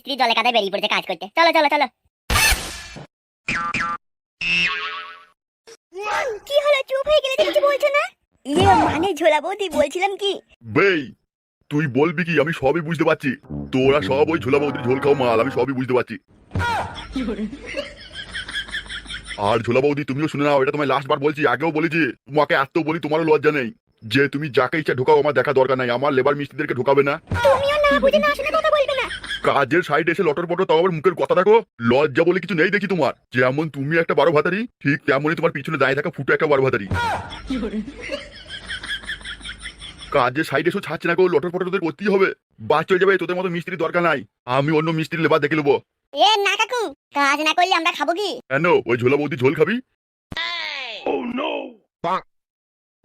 স্ত্রী জলে কাদায় বেরিয়ে পড়েছে কাজ করতে। চলো চলো চলো। কি হলো চুপ হয়ে গেলে কিছু বলছো না? ইয়ে মানে ঝোলা বৌদি বলছিলাম কি? বেই তুই বলবি কি? আমি সবই বুঝতে পারছি। তোরা সব ওই ঝোলা বৌদির ঝোল খাও মাল আমি সবই বুঝতে পারছি। আর ঝোলা বৌদি তুমিও শুনে নাও এটা তোমায় লাস্ট বার বলছি আগেও বলেছি। তোমাকে এত বলি তোমারও লজ্জা নেই। যে তুমি যাকে ইচ্ছা ঢোকাও আমার দেখা দরকার নাই। আমার লেবার মিস্ত্রিদেরকে ঢোকাবে না। তুমিও না বুঝে না শুনে না কাজের সাইডে এসে লটর পটর তাও আবার মুখের কথা দেখো? লজ্জা বলে কিছু নেই দেখি তোমার। যেমন তুমি একটা বারো ভাতারি ঠিক তেমনই তোমার পিছনে দাঁড়িয়ে থাকা ফুটো একটা বারো ভাতারি কাজের সাইডে এসে ছাড়ছে না কেউ লটর পটর তোদের করতেই হবে। বাস চলে যাবে তোদের মতো মিস্ত্রি দরকার নাই। আমি অন্য মিস্ত্রি লেবার দেখে নেব। এ না কাকু কাজ না করলে আমরা খাব কি? কেন? ওই ঝোলা বৌদি ঝোল খাবি?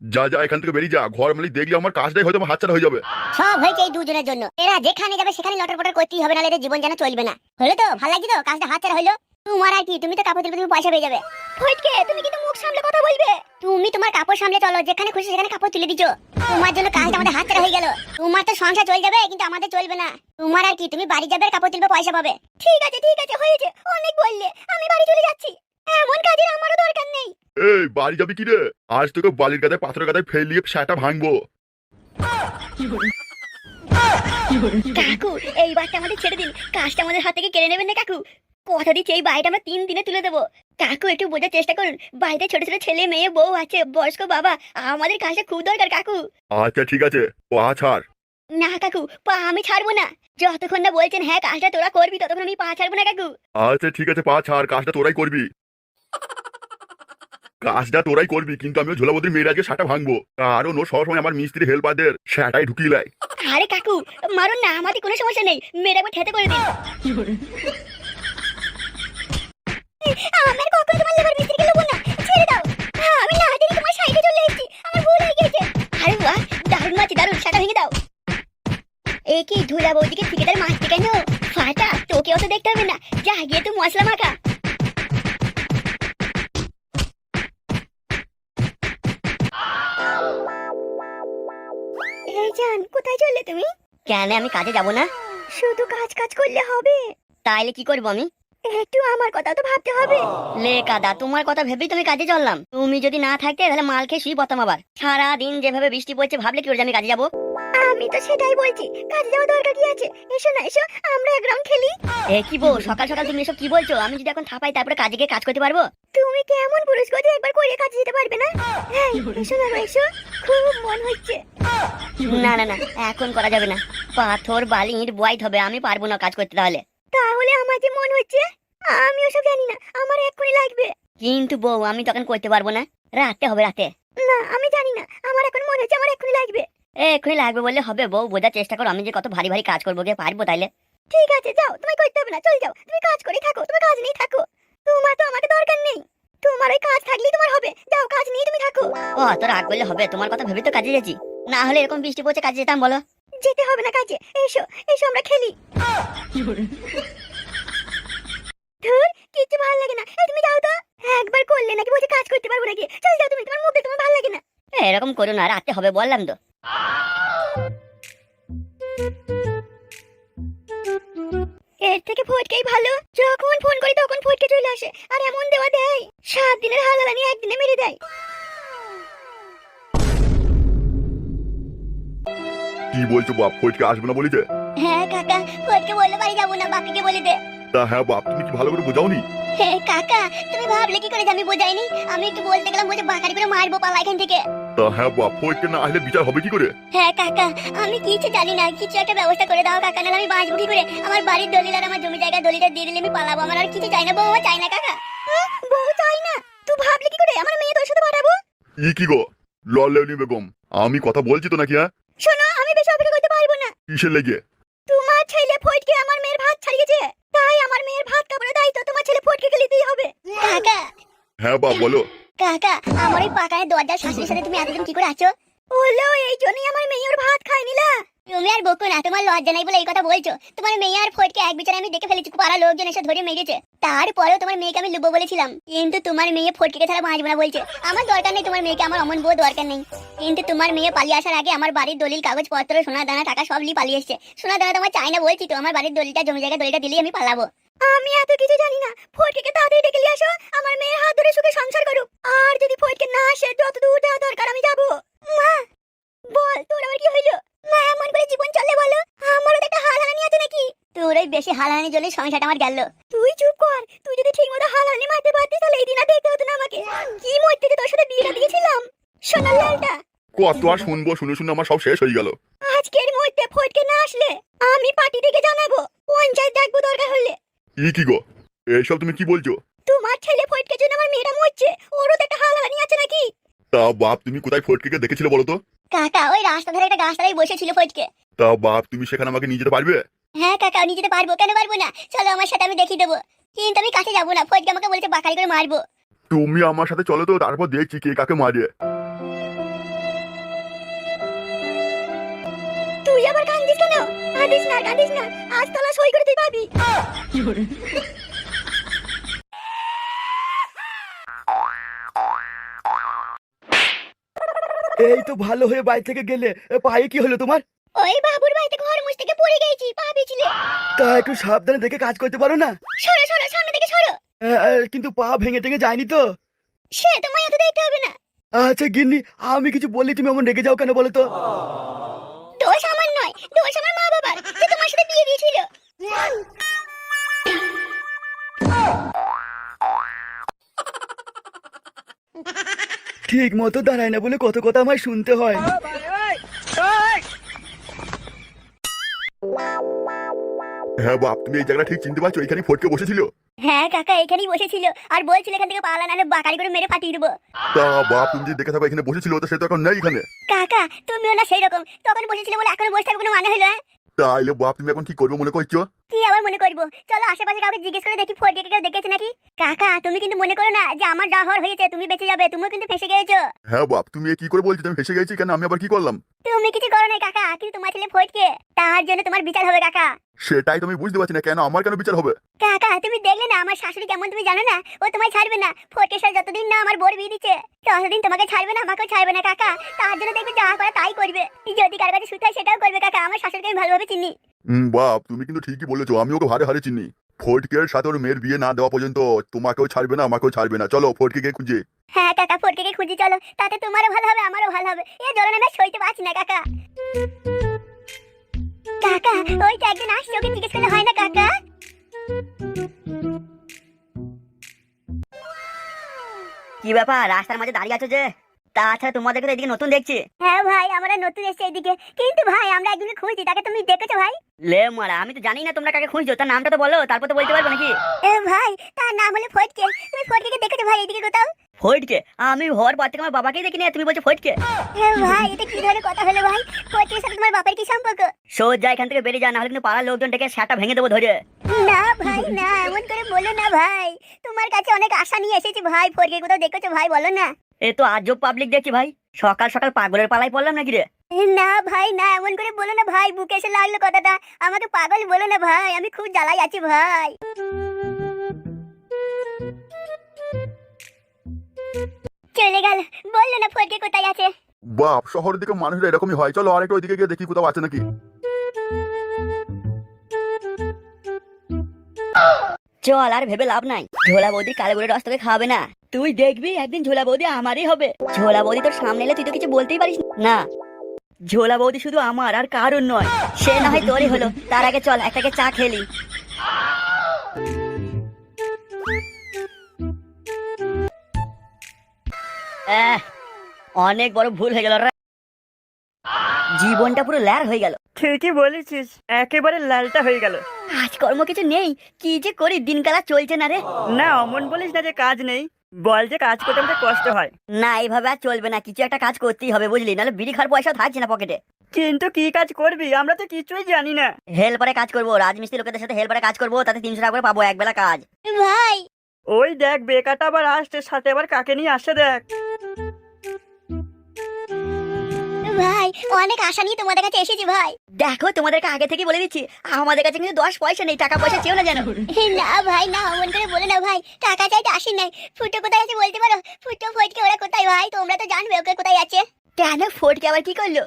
যা যা, এখান থেকে বেরিয়ে যা। ঘর মালিক দেখলে আমার কাজটাই হয়তো আমার হয়ে যাবে। সব হয়েছে এই দুজনের জন্য। এরা যেখানে যাবে সেখানে করতেই হবে না এদের জীবন যেন চলবে না। হলো তো? ভালো লাগছে তো? কাজটা হলো? তোমার আর কি? তুমি তো কাপড় তুমি পয়সা পেয়ে যাবে। ফটকে, তুমি কিন্তু মুখ সামলে কথা বলবে। তুমি তোমার কাপড় সামলে চলো, যেখানে খুশি সেখানে কাপড় তুলে দিছো। তোমার জন্য কাজটা আমাদের হাত ছাড়া হয়ে গেল। তোমার তো সংসার চলে যাবে, কিন্তু আমাদের চলবে না। তোমার আর কি? তুমি বাড়ি যাবে কাপড় তুলবে, পয়সা পাবে। ঠিক আছে ঠিক আছে, হয়েছে। অনেক বললে, আমি বাড়ি চলে যাচ্ছি। এমন কাজের আমারও দরকার নেই। এই বাড়ি যাবি কি রে আজ তোকে বালির গাদায় পাথরের গাদায় ফেলিয়ে সেটা ভাঙবো। কাকু এই বারটা আমাদের ছেড়ে দিন। কাজটা আমাদের হাত থেকে কেড়ে নেবেন না কাকু। কথা দিচ্ছি এই বাড়িটা আমরা তিন দিনে তুলে দেবো। কাকু একটু বোঝার চেষ্টা করুন। বাড়িতে ছোট ছোট ছেলে মেয়ে বউ আছে বয়স্ক বাবা আমাদের কাজটা খুব দরকার কাকু। আচ্ছা ঠিক আছে পা ছাড়। না কাকু পা আমি ছাড়বো না। যতক্ষণ না বলছেন হ্যাঁ কাজটা তোরা করবি ততক্ষণ আমি পা ছাড়বো না কাকু। আচ্ছা ঠিক আছে পা ছাড় কাজটা তোরাই করবি। কাজটা তোরাই করবি, কিন্তু আমি ঝোলাবদ্রী মেয়ের আজকে সেটা ভাঙবো। কারণ ও সবসময় আমার মিস্ত্রি হেল্পারদের সেটাই ঢুকিয়ে দেয়। আরে কাকু, মারুন না, আমাদের কোনো সমস্যা নেই। মেয়েরা একবার ঠেতে করে দিন। আমার কখনো তোমার লেবার মিস্ত্রিকে লোবো না? ছেড়ে দাও। আমি না জানি তোমার সাইডে চলে এসেছি। আমার ভুল হয়ে গেছে আরে বাহ, দারুণ মাছি, দারুণ। সেটা ভেঙে দাও। এ কি ধুলা বৌদিকে ঠিকাদার মারতে কেন? ফাটা, তোকে অত দেখতে হবে না। যা, গিয়ে তুই মশলা মাখা। জান কোথায় চললে তুমি? কেন আমি কাজে যাব না। শুধু কাজ কাজ করলে হবে। তাইলে কি করব আমি? একটু আমার কথা তো ভাবতে হবে। লে কাদা তোমার কথা ভেবেই তুমি কাজে চললাম। তুমি যদি না থাকতে তাহলে মাল খেয়ে শুই বতাম আবার। সারা দিন যেভাবে বৃষ্টি পড়ছে ভাবলে কি করে আমি কাজে যাব? আমি তো সেটাই বলছি। কাজে যাওয়া দরকার কি আছে? এসো না এসো আমরা এক রাউন্ড খেলি। এ কি বউ সকাল সকাল তুমি এসব কি বলছো? আমি যদি এখন থাপাই তারপরে কাজে গিয়ে কাজ করতে পারব? তুমি কেমন পুরুষ গতি একবার করে কাজে যেতে পারবে না? এই, এসো না এসো। খুব মন হচ্ছে। না না না এখন করা যাবে না। পাথর বালি ইট বয়াইতে হবে আমি পারব না কাজ করতে তাহলে। তাহলে আমার যে মন হচ্ছে আমি ওসব জানি না আমার এক্ষুনি লাগবে। কিন্তু বউ আমি তখন করতে পারব না। রাতে হবে রাতে। না আমি জানি না আমার এখন মনে হচ্ছে আমার এক্ষুনি লাগবে। এক্ষুনি লাগবে বললে হবে বউ, বোঝার চেষ্টা করো, আমি যে কত ভারী ভারী কাজ করব, গিয়ে পারব তাইলে। ঠিক আছে, যাও তুমি করতে হবে না, চল যাও, তুমি কাজ করে থাকো, তুমি কাজ নেই থাকো। তোমার তো আমাকে দরকার নেই। তোমার ওই কাজ থাকলেই তোমার হবে, যাও, কাজ নেই তুমি থাকো। ও তো রাগ করলে হবে, তোমার কথা ভেবে তো কাজে যাচ্ছি না হলে এরকম বৃষ্টি পড়ছে, কাজে যেতাম, বলো। যেতে হবে না কাজে, এসো এসো, আমরা খেলি। ধুর, কিচ্ছু ভালো লাগে না। এই তুমি যাও তো। একবার করলে নাকি বলছে কাজ করতে পারব নাকি? চল যাও তুমি, তোমার মুখ দেখতে আমার ভালো লাগে না। এরকম করো না, রাতে হবে, বললাম তো। এর থেকে ফটকেই ভালো। যখন ফোন করি তখন ফটকে চলে আসে। আর এমন দেওয়া দেয় সাত দিনের হালালানি একদিনে মেরে দেয়। কি বলছো বাপ ফটকে আসবে না বলিছে হ্যাঁ কাকা ফটকে বললে বাড়ি যাব না বাপিকে বলে দে তা হ্যাঁ বাপ তুমি কি ভালো করে বোঝাওনি? হে কাকা তুমি ভাবলে কি করে আমি বোঝাইনি? আমি একটু বলতে গেলাম বলছে বাকারি করে মারবো পালা এখান থেকে। তা হ্যাঁ বাপ না আসলে বিচার হবে কি করে? হ্যাঁ কাকা আমি কিছু জানি না কিছু একটা ব্যবস্থা করে দাও কাকা নাহলে আমি বাঁচবো কি করে? আমার বাড়ির দলিল আর আমার জমি জায়গা দলিলটা দিয়ে দিলে আমি পালাবো আমার আর কিছু চাই না বউ চাই না কাকা। বউ চাই না তুই ভাবলে কি করে? আমার মেয়ে তোর সাথে পাঠাবো? ই কি গো বেগম আমি কথা বলছি তো নাকি হ্যাঁ? শোনো আমি বেশি অপেক্ষা করতে পারব না। কিসের লেগে? তোমার ছেলে ফটকে আমার মেয়ের ভাত ছাড়িয়েছে তাই আমার মেয়ের ভাত কাপড়ের দায়িত্ব তোমার ছেলে ফটকে কে নিতেই হবে। কাকা। হ্যাঁ বাপ বলো। কাকা, আমার ওই পাকায় দরজার শাশুড়ির সাথে তুমি এতদিন কি করে আছো? হলো এই জন্যই আমার মেয়ে ওর ভাত খায় নিলা। তুমি আর বকো না, তোমার লজ্জা নাই বলে এই কথা বলছো। তোমার মেয়ে আর ফটকে এক বিচারে আমি দেখে ফেলেছি পাড়া লোকজন এসে ধরে মেরেছে। তারপরেও তোমার মেয়েকে আমি লুবো বলেছিলাম। কিন্তু তোমার মেয়ে ফটকে ছাড়া বাঁচবে না বলছে। আমার দরকার নেই তোমার মেয়েকে, আমার অমন বউ দরকার নেই। কিন্তু তোমার মেয়ে পালিয়ে আসার আগে আমার বাড়ির দলিল, কাগজপত্র সোনা দানা টাকা সব নিয়ে পালিয়ে এসছে। সোনা দানা তোমার চাই না বলছি তো, আমার বাড়ির দলিলটা জমি জায়গা দলিলটা দিলেই আমি পালাবো। আমি এত কিছু জানি না। ফটকে তাড়াতাড়ি ডেকে নিয়ে আসো। আমার মেয়ের হাত ধরে সুখে সংসার করুক আর যদি ফটকে না আসে যত দূর যাওয়া দরকার আমি যাব। মা বল তোর আবার কি হইল? মা এমন করে জীবন চলে বলো। আমারও তো একটা হালহানি আছে নাকি? তোর ওই বেশি হালহানি জন্য সংসারটা আমার গেল। তুই চুপ কর। তুই যদি ঠিক মতো হালহানি মারতে পারতিস তাহলে এই দিন আর দেখতে হতো না আমাকে। কি মরতে যে তোর সাথে বিয়েটা দিয়েছিলাম? সোনার লালটা। কত আর শুনব শুনে শুনে আমার সব শেষ হয়ে গেল। আজকের মধ্যে ফটকে না আসলে আমি পার্টি থেকে জানাব। পঞ্চায়েত ডাকবো দরকার হলে। ই কি গো? এইসব তুমি কি বলছো? তোমার ছেলে ফটকে জন্য আমার মেয়েটা মরছে। ওরও তো একটা হালহানি আছে নাকি? তা বাপ তুমি কোথায় ফটকে দেখেছিলে বলো তো? কাকা ওই রাস্তা ধারে একটা গাছতলায় বসেছিল ফটকে। তা বাপ তুমি সেখানে আমাকে নিয়ে যেতে পারবে? হ্যাঁ কাকা নিয়ে যেতে পারব। কেন পারব না? চলো আমার সাথে আমি দেখিয়ে দেবো। কিন্তু আমি কাছে যাব না। ফটকে আমাকে বলছে বাকারি করে মারবো। তুমি আমার সাথে চলো তো তারপর দেখছি কে কাকে মারে। তুই আবার কান্দিস কেন? কাঁদিস না কাঁদিস না আজ তোলা সই করে তুই পাবি। এই তো ভালো হয়ে বাড়ি থেকে গেলে। পায়ে কি হলো তোমার? ওই বাবুর বাড়িতে ঘর মুছ থেকে পড়ে গেছি পা পিছলে তা একটু সাবধানে দেখে কাজ করতে পারো না? সরো সরো সামনে থেকে সরো। কিন্তু পা ভেঙে টেঙে যায়নি তো? সে তোমায় এত দেখতে হবে না। আচ্ছা গিন্নি আমি কিছু বললি তুমি এমন রেগে যাও কেন বলো তো? দোষ আমার নয় দোষ আমার মা বাবার যে তোমার সাথে বিয়ে দিয়েছিল। ঠিক মতো দাঁড়ায় না বলে কত কথা আমায় শুনতে হয়। হ্যাঁ বাপ তুমি এই জায়গাটা ঠিক চিনতে পারছ? এখানে ফটকে বসেছিল। হ্যাঁ কাকা এখানেই বসেছিল। আর বলছিল এখান থেকে পালা নাহলে বাকারি করে মেরে ফাটিয়ে দেবো। তা বাপ তুমি দেখে থাকো এখানে বসেছিল তো সে তো এখন নেই এখানে। কাকা তুমিও না সেই রকম তখন বসেছিল বলে এখন বসে থাকবে কোনো মানে হলো হ্যাঁ? তাইলে বাপ তুমি এখন কি করবে মনে করছ? কি আবার মনে করব? চলো আশেপাশে কাউকে জিজ্ঞেস করে দেখি ফোর কেউ দেখেছে নাকি? কাকা তুমি কিন্তু মনে করো না যে আমার যা হওয়ার হয়েছে তুমি বেঁচে যাবে তুমিও কিন্তু ফেসে গেছো হ্যাঁ বাপ তুমি এ কি করে বলছো? আমি ফেসে গেছি কেন? আমি আবার কি করলাম? তুমি কিছু করো নাই কাকা কিন্তু তোমার ছেলে ফটকে তার জন্য তোমার বিচার হবে কাকা। সেটাই তুমি বুঝতে পারছি না কেন আমার কেন বিচার হবে? কাকা তুমি দেখলে না আমার শাশুড়ি কেমন তুমি জানো না? ও তোমায় ছাড়বে না। সাথে যতদিন না আমার বোর বিয়ে দিচ্ছে ততদিন তোমাকে ছাড়বে না আমাকেও ছাড়বে না কাকা। তার জন্য দেখবে যা করে তাই করবে। যদি কার কাছে সুতায় সেটাও করবে কাকা আমার শাশুড়িকে আমি ভালোভাবে চিনি। হুম বাপ তুমি কিন্তু ঠিকই বলেছ আমি ওকে হারে হারে চিনি। ফটকের সাথে ওর মেয়ের বিয়ে না দেওয়া পর্যন্ত তোমাকেও ছাড়বে না আমাকেও ছাড়বে না। চলো গিয়ে খুঁজে। হ্যাঁ কাকা ফটকে খুঁজি চলো। তাতে তোমারও ভালো হবে আমারও ভালো হবে। এ আমি আর সইতে পারছি না কাকা। কাকা ওই তো একদিন আসছে ওকে জিজ্ঞেস করলে হয় না কাকা? কি ব্যাপার রাস্তার মাঝে দাঁড়িয়ে আছো যে? তাছাড়া তোমাদেরকে তো এদিকে নতুন দেখছি। হ্যাঁ ভাই আমরা নতুন এসেছি এদিকে। কিন্তু ভাই আমরা একজনকে খুঁজছি তাকে তুমি দেখেছ ভাই? লে মারা আমি তো জানি না তোমরা কাকে খুঁজছো তার নামটা তো বলো তারপর তো বলতে পারব নাকি? এ ভাই তার নাম হলো ফটকে। তুমি ফটকে দেখেছ ভাই এদিকে কোথাও? ফটকে? আমি হওয়ার পর থেকে আমার বাবাকেই দেখিনি তুমি বলছো ফটকে? এ ভাই এটা কি ধরনের কথা হলো ভাই? ফটকের সাথে তোমার বাপের কি সম্পর্ক? সোজা এখান থেকে বেরিয়ে যা না হলে কিন্তু পাড়ার লোকজন ডেকে সেটা ভেঙে দেবো ধরে। না ভাই না এমন করে বলো না ভাই। তোমার কাছে অনেক আশা নিয়ে এসেছি ভাই ফটকে কোথাও দেখেছ ভাই বলো না। এ তো আজব পাবলিক দেখি ভাই। সকাল সকাল পাগলের পালাই পড়লাম নাকি রে? না ভাই না এমন করে বলো না ভাই বুকে এসে লাগল কথাটা। আমাকে পাগল বলো না ভাই আমি খুব জ্বালাই আছি ভাই। চলে গেল বলল না ফটকে কোথায় আছে? বাপ শহরের দিকে মানুষরা এরকমই হয়। চলো আরেকটু ওইদিকে গিয়ে দেখি কোথাও আছে নাকি। চল, আর ভেবে লাভ নাই। ঝোলা বৌদি কালে বলে রস তোকে খাওয়াবে না। তুই দেখবি, একদিন ঝোলা বৌদি আমারই হবে। ঝোলা বৌদি তোর সামনে এলে তুই তো কিছু বলতেই পারিস না। ঝোলা বৌদি শুধু আমার আর কারোর নয়, সে না হয় তোরই হলো। তার আগে চল একটাকে চা খেলি অনেক বড় ভুল হয়ে গেল জীবনটা পুরো ল্যার হয়ে গেল। ঠিকই বলেছিস একেবারে লালটা হয়ে গেল। কাজকর্ম কিছু নেই কি যে করি দিনকালা চলছে না রে। না অমন বলিস না যে কাজ নেই বল যে কাজ করতে আমাদের কষ্ট হয়। না এইভাবে আর চলবে না কিছু একটা কাজ করতেই হবে বুঝলি? নাহলে বিড়ি খাওয়ার পয়সা থাকছে না পকেটে। কিন্তু কি কাজ করবি? আমরা তো কিছুই জানি না। হেল্পারে কাজ করব রাজমিস্ত্রি লোকেদের সাথে হেল্পারে কাজ করব তাতে তিনশো টাকা করে পাবো এক বেলা কাজ। ভাই! ওই দেখ বেকাটা আবার আসছে সাথে আবার কাকে নিয়ে আসছে দেখ। ভাই অনেক আশা নিয়ে তোমাদের কাছে এসেছি ভাই। দেখো তোমাদেরকে আগে থেকে বলে দিচ্ছি আমাদের কাছে কিন্তু দশ পয়সা নেই টাকা পয়সা চেও না জানো না ভাই না অমন করে বলে না ভাই টাকা চাইতে আসি নাই। ফুটো কোথায় আছে বলতে পারো? ফুটো ফটকে ওরা কোথায় ভাই? তোমরা তো জানবে ওকে কোথায় আছে। কেন ফটকে আবার কি করল?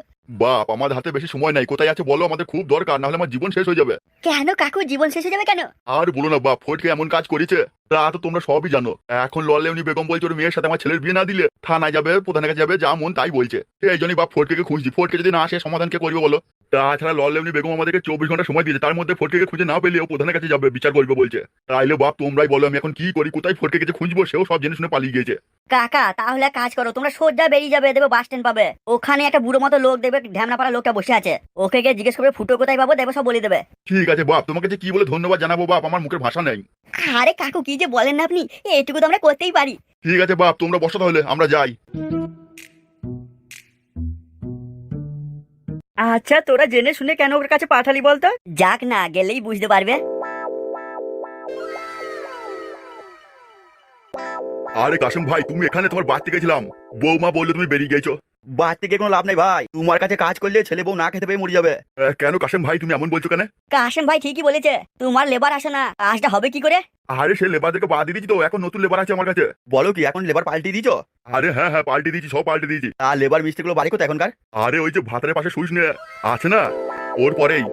বাপ আমার হাতে বেশি সময় নাই কোথায় আছে বলো আমাদের খুব দরকার না হলে আমার জীবন শেষ হয়ে যাবে। কেন কাকু জীবন শেষ হয়ে যাবে কেন? আর বলো না বাপ ফটকে এমন কাজ করেছে। তা তো তোমরা সবই জানো। এখন লড়লে উনি বেগম বলছে ওর মেয়ের সাথে আমার ছেলের বিয়ে না দিলে থানায় যাবে প্রধানের কাছে যাবে যা মন তাই বলছে। এই জন্যই বাপ ফটকে খুঁজছি। ফটকে যদি না আসে সমাধান কে করবে বলো? তাছাড়া লড়লে উনি বেগম আমাদেরকে চব্বিশ ঘণ্টা সময় দিয়েছে। তার মধ্যে ফটকে খুঁজে না পেলে ও প্রধানের কাছে যাবে বিচার করবে বলছে। তাইলে বাপ তোমরাই বলো আমি এখন কি করি কোথায় ফটকে গেছে খুঁজবো সেও সব জেনে শুনে পালিয়ে গিয়েছে। কাকা তাহলে কাজ করো তোমরা সোজা বেরিয়ে যাবে দেবে বাস স্ট্যান্ড পাবে। ওখানে একটা বুড়ো মতো লোক দেবে ঢ্যামনা পাড়া লোকটা বসে আছে। ওকে গিয়ে জিজ্ঞেস করবে ফুটো কোথায় পাবো দেবে সব বলে দেবে। ঠিক আছে বাপ তোমাকে যে কি বলে ধন্যবাদ জানাব বাপ আমার মুখের ভাষা নেই। আরে কাকু কি যে বলেন না আপনি? এটুকু তো আমরা করতেই পারি। ঠিক আছে বাপ তোমরা বসো তাহলে আমরা যাই। আচ্ছা তোরা জেনে শুনে কেন ওর কাছে পাঠালি বলতো? যাক না গেলেই বুঝতে পারবে। আরে কাসম ভাই তুমি এখানে তোমার বাড়তে গেছিলাম। বৌমা বললে তুমি বেরিয়ে গেছো। বাদ গিয়ে কোনো লাভ নেই ভাই। তোমার কাছে কাজ করলে ছেলে বউ না খেতে পেয়ে মরে যাবে। কেন কাশেম ভাই তুমি এমন বলছো কেন? কাশেম ভাই ঠিকই বলেছে। তোমার লেবার আসে না। কাজটা হবে কি করে? আরে সে লেবারদেরকে বাদ দিয়ে দিয়েছি তো এখন নতুন লেবার আছে আমার কাছে। বলো কি এখন লেবার পাল্টে দিছো আরে হ্যাঁ হ্যাঁ পাল্টে দিয়েছি সব পাল্টে দিয়েছি। আর লেবার মিস্ত্রিগুলো বাড়ি কোথায় এখনকার? আরে ওই যে ভাতারের পাশে শুইস নে আছে না? ওর পরেই।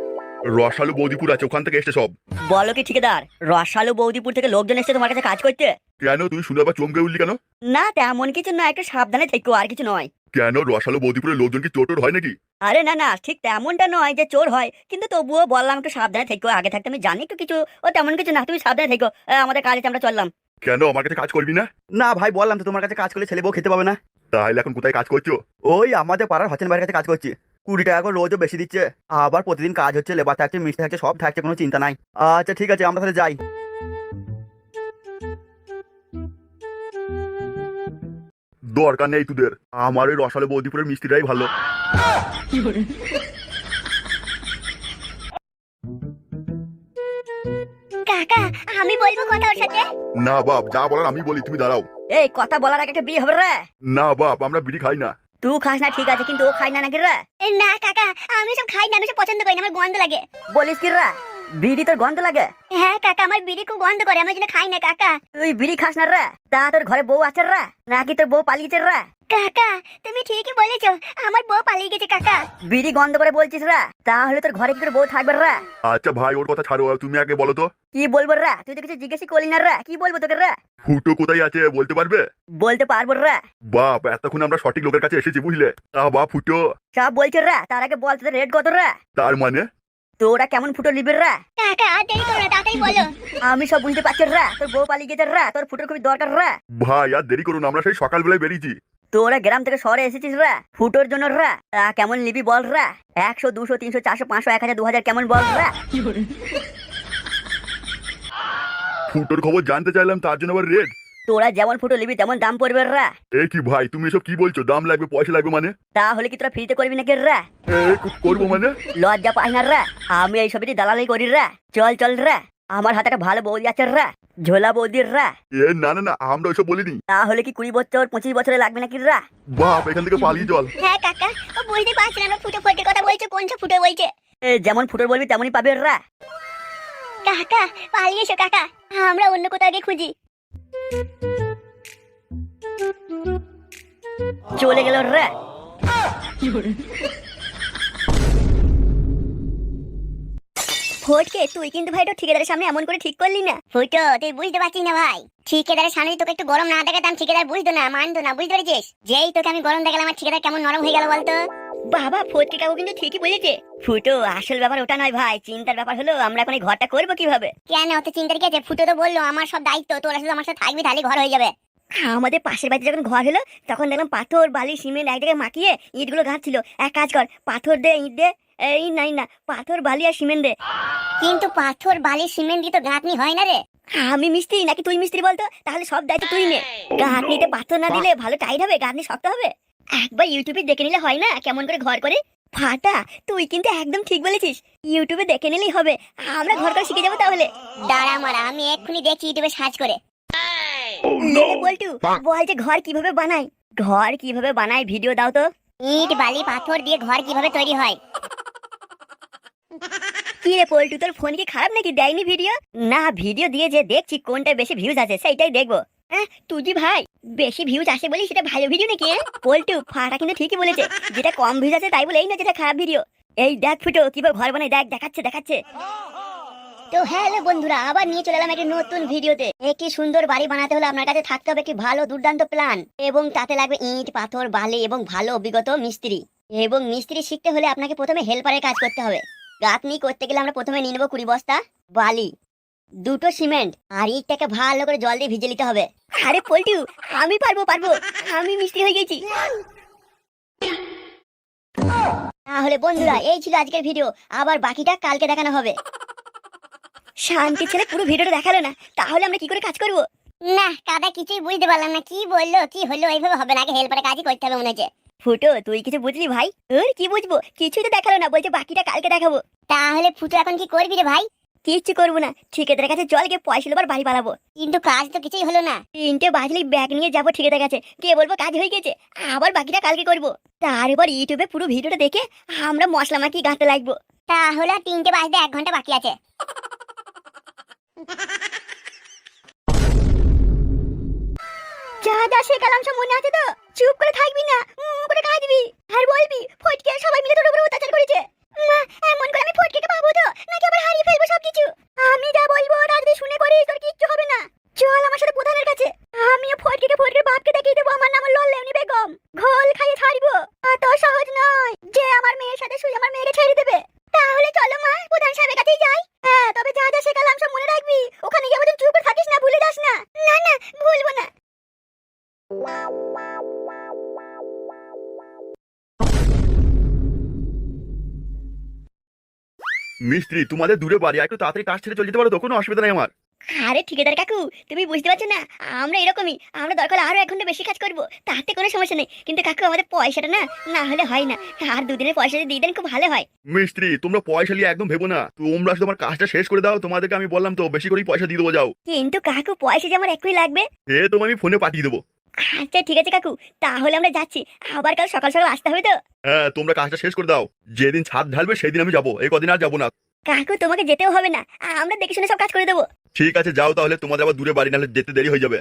রসালু বৌদিপুর আছে ওখান থেকে এসছে সব। বলো কি ঠিকাদার রসালু বৌদিপুর থেকে লোকজন এসছে তোমার কাছে কাজ করতে? কেন তুই শুনে আবার চমকে উঠলি কেন? না তেমন কিছু না একটু সাবধানে থেকো আর কিছু নয়। কেন রসালু বৌদিপুরের লোকজন কি চোটর হয় নাকি? আরে না না ঠিক তেমনটা নয় যে চোর হয় কিন্তু তবুও বললাম একটু সাবধানে থেকো আগে থাকতে আমি জানি একটু কিছু ও তেমন কিছু না তুমি সাবধানে থেকো আহ, আমাদের কাজে আমরা চললাম। কেন আমার কাছে কাজ করবি না? না ভাই বললাম তো তোমার কাছে কাজ করলে ছেলে বউ খেতে পাবে না। তাহলে এখন কোথায় কাজ করছ? ওই আমাদের পাড়ার হচেন ভাইয়ের কাছে কাজ করছি। কুড়ি টাকা করে রোজও বেশি দিচ্ছে। আবার প্রতিদিন কাজ হচ্ছে লেবার থাকছে মিস্ত্রি থাকছে সব থাকছে কোনো চিন্তা নাই। আচ্ছা ঠিক আছে আমরা তাহলে যাই। দরকার নেই তোদের। আমার ওই রসালু বৌদিপুরের মিষ্টিটাই ভালো। কাকা আমি বলব কথা ওর সাথে? না বাপ যা বলার আমি বলি তুমি দাঁড়াও। এই কথা বলার আগে একটা বিয়ে হবে রে। না বাপ আমরা বিড়ি খাই না। তুই খাস না ঠিক আছে কিন্তু ও খাই না নাকি রা? এ, না কাকা আমি সব খাই না আমি সব পছন্দ করি না আমার গন্ধ লাগে। বলিস কি রা? বিড়ি তোর গন্ধ লাগে? হ্যাঁ কাকা আমার বিড়ি খুব গন্ধ করে আমি জন্য খাই না কাকা। তুই বিড়ি খাস না রা? তা তোর ঘরে বউ আছে রা? নাকি তোর বউ পালিয়েছে রে? কাকা তুমি ঠিকই বলেছ। আমার বউ পালিয়ে গেছে কাকা। বিড়ি গন্ধ করে বলছিস রে? তাহলে তোর ঘরে কি করে বউ থাকবে রে? আচ্ছা ভাই ওর কথা ছাড়ো তুমি আগে বলো তো। কি বলব রে? তুই তো কিছু জিজ্ঞেস করলি না রে। কি বলব তোকে রে? ফুটো কোথায় আছে বলতে পারবে? বলতে পারব রে। বাপ এতক্ষণ আমরা সঠিক লোকের কাছে এসেছি বুঝলে? তা বাপ ফুটো। সব বলছে রে? তার আগে বল তোদের রেট কত রে? তার মানে? তোরা কেমন ফুটো নিবি রে? কাকা আর দেরি করো তাড়াতাড়ি বলো। আমি সব বুঝতে পারছি রা। তোর বউ পালিয়ে গেছে রে। তোর ফুটোর খুবই দরকার রে। ভাই আর দেরি করুন আমরা সেই সকালবেলায় বেরিয়েছি। তোরা গ্রাম থেকে শহরে এসেছিস রে? ফুটোর জন্য রে? কেমন নিবি বল রে? একশো দুশো তিনশো চারশো পাঁচশো এক হাজার দু হাজার কেমন বল রে? ফুটোর খবর জানতে চাইলাম তার জন্য আবার রেড তোরা যেমন ফুটো নিবি তেমন দাম পড়বে রে। এ কি ভাই তুমি এসব কি বলছো? দাম লাগবে পয়সা লাগবে মানে? তাহলে কি তোরা ফ্রিতে করবি নাকি রে? এ করব মানে? লজ্জা পাই না রে। আমি এই দালালি করি রে। চল চল রে। আমার হাতে একটা ভালো বৌদি আছে রা ঝোলা বৌদির রা। এ না না না আমরা ওইসব বলিনি। তাহলে কি কুড়ি বছর পঁচিশ বছরে লাগবে নাকি রা? বাপ এখান থেকে পালিয়ে চল। হ্যাঁ কাকা ও বুঝতে পারছি না ফুটো ফুটের কথা বলছো কোন সব ফুটো বলছে? এ, যেমন ফুটোর বলবি তেমনই পাবে রে। কাকা পালিয়ে এসো কাকা আমরা অন্য কোথাও গিয়ে খুঁজি। চলে গেল রে। ফটকে তুই কিন্তু ভাই তো ঠিকাদারের সামনে এমন করে ঠিক করলি না। ফুটো তুই বুঝতে পারছিস না ভাই। ঠিকাদারের সামনে তোকে একটু গরম না দেখাতাম ঠিকাদার বুঝতো না মানতো না বুঝতে পেরেছিস? যেই তোকে আমি গরম দেখালাম আমার ঠিকাদার কেমন নরম হয়ে গেল বলতো? বাবা ফটকে কাকু কিন্তু ঠিকই বলেছে। ফুটো আসল ব্যাপার ওটা নয় ভাই চিন্তার ব্যাপার হলো আমরা এখন এই ঘরটা করব কীভাবে? কেন? অত চিন্তার কি আছে? ফুটো তো বলল আমার সব দায়িত্ব তোরা শুধু আমার সাথে থাকবি তাহলে ঘর হয়ে যাবে। আমাদের পাশের বাড়িতে যখন ঘর হলো তখন দেখলাম পাথর বালি সিমেন্ট এক জায়গায় মাখিয়ে ইটগুলো গাঁথছিল এক কাজ কর পাথর দে ইট দে এই নাই না পাথর বালি আর সিমেন্ট দে। কিন্তু পাথর বালি সিমেন্ট দিয়ে তো গাঁথনি হয় না রে। আমি মিস্ত্রি নাকি তুই মিস্ত্রি বলতো? তাহলে সব দায়িত্ব তুই নে। গাঁথনিতে পাথর না দিলে ভালো টাইট হবে গাঁথনি শক্ত হবে। একবার ইউটিউবে দেখে নিলে হয় না কেমন করে ঘর করে? ফাটা তুই কিন্তু একদম ঠিক বলেছিস। ইউটিউবে দেখে নিলেই হবে। আমরা ঘর করে শিখে যাব তাহলে। দাঁড়া মারা আমি এক্ষুনি দেখছি ইউটিউবে সার্চ করে। বলটু বল যে ঘর কীভাবে বানাই? ঘর কীভাবে বানাই? ভিডিও দাও তো। ইট বালি পাথর দিয়ে ঘর কীভাবে তৈরি হয়? কি রে পল্টু তোর ফোন কি খারাপ নাকি? দেয়নি ভিডিও? না ভিডিও দিয়ে যে দেখছি কোনটা বেশি ভিউজ আছে সেইটাই দেখব। হ্যাঁ তুই কি ভাই বেশি ভিউজ আসে বলি সেটা ভালো ভিডিও নাকি? পল্টু ফাটা কিন্তু ঠিকই বলেছে। যেটা কম ভিউজ আছে তাই বলে এই না যেটা খারাপ ভিডিও এই দেখ ফুটো কীভাবে ঘর বানাই দেখ দেখাচ্ছে দেখাচ্ছে। তো হ্যালো বন্ধুরা, আবার নিয়ে চলে এলাম একটি নতুন ভিডিওতে। একটি সুন্দর বাড়ি বানাতে হলে আপনার কাছে থাকতে হবে একটি ভালো দুর্দান্ত প্ল্যান এবং তাতে লাগবে ইট, পাথর, বালি এবং ভালো অভিজ্ঞত মিস্ত্রি। এবং মিস্ত্রি শিখতে হলে আপনাকে প্রথমে হেল্পারের কাজ করতে হবে। গাঁথনি করতে গেলে আমরা প্রথমে নিয়ে নেব কুড়ি বস্তা বালি, দুটো সিমেন্ট আর ইটটাকে ভালো করে জল দিয়ে ভিজে নিতে হবে। আরে পল্টু, আমি পারব পারব। আমি মিস্ত্রি হয়ে গেছি। তাহলে বন্ধুরা, এই ছিল আজকের ভিডিও। আবার বাকিটা কালকে দেখানো হবে। শান্তি ছেলে পুরো ভিডিওটা দেখাল না তাহলে আমরা কি করে কাজ করব? না কাদা কিছুই বুঝতে পারলাম না কি বলল কি হলো এইভাবে হবে না আগে হেল্পারের কাজই করতে হবে মনে হচ্ছে। ফুটো তুই কিছু বুঝলি ভাই? তোর কি বুঝব? কিছুই তো দেখাল না বলছে বাকিটা কালকে দেখাবো। তাহলে ফুটো এখন কি করবি রে ভাই? কিচ্ছু করব না ঠিকাদারের কাছে জল গিয়ে পয়সা নেবার বাড়ি পালাবো। কিন্তু কাজ তো কিছুই হলো না। তিনটে বাজলেই ব্যাগ নিয়ে যাব ঠিকাদার কাছে। কে বলব কাজ হয়ে গেছে আবার বাকিটা কালকে করব। তারপর ইউটিউবে পুরো ভিডিওটা দেখে আমরা মশলা মাখি গাঁতে লাগবো। তাহলে তিনটে বাজতে এক ঘণ্টা বাকি আছে। যা যা শেখালাম সব মনে আছে তো? চুপ করে থাকবি না করে কাঁদবি। আর বলবি, ফটকে সবাই মিলে তোর উপর অত্যাচার করেছে। মা, এমন করে আমি ফটকে পাবো তো? নাকি আবার হারিয়ে ফেলব সবকিছু? আমি যা বলব তা যদি শুনে করিস, তোর কিচ্ছু হবে না। চল আমার সাথে প্রধানের কাছে। আমিও ফটকে ফটকে বাপকে দেখিয়ে দেবো। আমার নাম লল্লেউনি বেগম। ঘোল খাইয়ে ছাড়বো। এত সহজ নয় যে আমার মেয়ের সাথে শুয়ে আমার মেয়েকে ছেড়ে দেবে। তাহলে চলো মা, প্রধান সাহেবের কাছেই যাই। হ্যাঁ তবে যা যা শেখালাম সব মনে রাখবি। ওখানে গিয়ে আমাদের চুপ করে থাকিস না, ভুলে যাস না। না না, ভুলবো না। মিস্ত্রি, তোমাদের দূরে বাড়ি একটু তাড়াতাড়ি কাজ ছেড়ে চলে যেতে পারো তো, কোনো অসুবিধা নেই আমার। আরে ঠিকাদার কাকু তুমি বুঝতে পারছ না আমরা এরকমই আমরা দরকার হলে আরও এক ঘণ্টা বেশি কাজ করব তাতে কোনো সমস্যা নেই। কিন্তু কাকু আমাদের পয়সাটা না না হলে হয় না আর দুদিনের পয়সা দিয়ে দেন খুব ভালো হয়। মিস্ত্রি তোমরা পয়সা নিয়ে একদম ভেবো না। তোমরা আমার কাজটা শেষ করে দাও তোমাদেরকে আমি বললাম তো বেশি করেই পয়সা দিয়ে দেবো যাও। কিন্তু কাকু পয়সা যে আমার একই লাগবে? এ তোমার আমি ফোনে পাঠিয়ে দেবো। আচ্ছা ঠিক আছে কাকু তাহলে আমরা যাচ্ছি আবার কাল সকাল সকাল আসতে হবে তো? হ্যাঁ তোমরা কাজটা শেষ করে দাও যেদিন ছাদ ঢালবে সেদিন আমি যাব এই কদিন আর যাব না। কাকু তোমাকে যেতেও হবে না আমরা দেখে শুনে সব কাজ করে দেবো। ঠিক আছে যাও তাহলে তোমাদের আবার দূরে বাড়ি নাহলে যেতে দেরি হয়ে যাবে।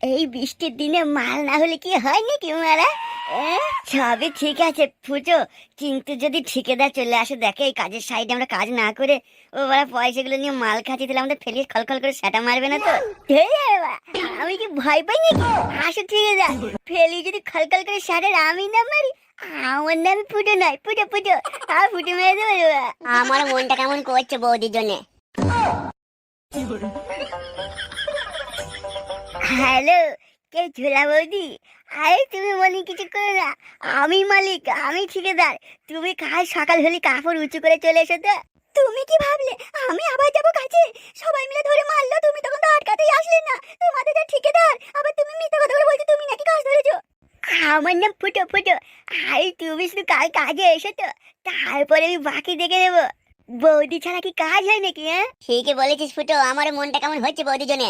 এই বৃষ্টির দিনে মাল না হলে কি হয় নাকি মারা? সবই ঠিক আছে, ফুটো। কিন্তু যদি ঠিকাদার চলে আসে, দেখে এই কাজের সাইডে আমরা কাজ না করে ও বড় পয়সাগুলো নিয়ে মাল খাচ্ছি তাহলে আমাদের ফেলিয়ে খলখল করে সেটা মারবে না তো? আমি কি ভয় পাই নাকি? আসো ঠিকাদার। ফেলি যদি খলখল করে সেটার আমি না মারি, আমার নাম ফুটো নয়। ফুটো ফুটো। আর ফুটো মেরে দেবো আমার মনটা কেমন করছে বৌদির জন্য? হ্যালো, কে ঝোলা বৌদি? আরে তুমি মনে কিছু করো না, আমি মালিক, আমি ঠিকাদার। তুমি কাল সকাল হলে কাপড় উঁচু করে চলে এসো তো। তুমি কি ভাবলে? আমি আবার যাব কাছে সবাই মিলে ধরে মারলো, তুমি তখন তো আটকাতেই আসলে না। তোমাদের যা ঠিকাদার, আবার তুমি মিথ্যা কথা করে বলছো, তুমি নাকি কাজ ধরেছো? আমার নাম ফুটো ফুটো। আরে তুমি শুধু কাল কাজে এসো তো, তারপরে আমি বাকি দেখে নেব। বৌদি ছাড়া কি কাজ হয় নাকি হ্যাঁ? ঠিকই বলেছিস ফুটো, আমার মনটা কেমন হচ্ছে বৌদির জন্য?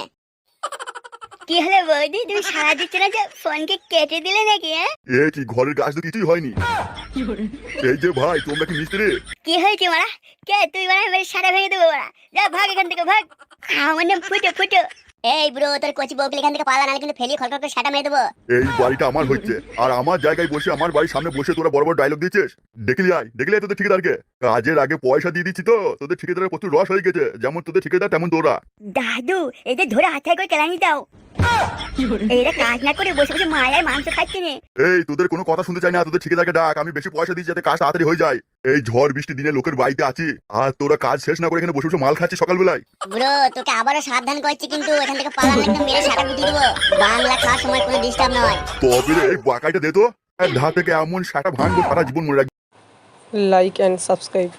কি হলো বৌদি? তুমি সারা দিচ্ছ না যে ফোনকে কেটে দিলে নাকি হ্যাঁ? এ কি ঘরের কাজ তো কিছুই হয়নি? এই যে ভাই তোমরা কি মিস্ত্রি? কি হয়েছে মারা? কে? তুই মারা? সারা ভেঙে দেবো মারা। যা ভাগ এখান থেকে ভাগ। আমার নাম ফুটো ফুটো। এই ব্রো তোর কচি বউকে এখান থেকে পালা নাহলে কিন্তু ফেলি করে সাটা মেরে দেবো। এই বাড়িটা আমার হচ্ছে। আর আমার জায়গায় বসে আমার বাড়ির সামনে বসে তোরা বড় বড় ডায়লগ দিচ্ছিস? দেখলি আয় দেখলি আয় তোদের ঠিকাদারকে? কাজের আগে পয়সা দিয়ে দিচ্ছি তো তোদের ঠিকাদারের প্রচুর রস হয়ে গেছে। যেমন তোদের ঠিকাদার তেমন তোরা। দাদু এদের ধরে হাতায় করে কেলানি দাও। এরা কাজ না করে বসে বসে মায়ের মাংস খাচ্ছে নে। এই তোদের কোনো কথা শুনতে চাই না তোদের ঠিকাদারকে ডাক আমি বেশি পয়সা দিচ্ছি যাতে কাজ তাড়াতাড়ি হয়ে যায়। এই ঝড় বৃষ্টি দিনে লোকের বাড়িতে আছি আর তোরা কাজ শেষ না করে এখানে বসে বসে মাল খাচ্ছিস সকালবেলায়। ব্রো তোকে আবারও সাবধান করছি কিন্তু এখান থেকে একদম মেরে দেবো। বাংলা খাওয়ার সময় কোনো ডিস্টার্ব নয়। তবে এই বাকাইটা দে তো। ধা থেকে এমন সাটা ভাঙবো সারা জীবন মনে রাখবি। Like and subscribe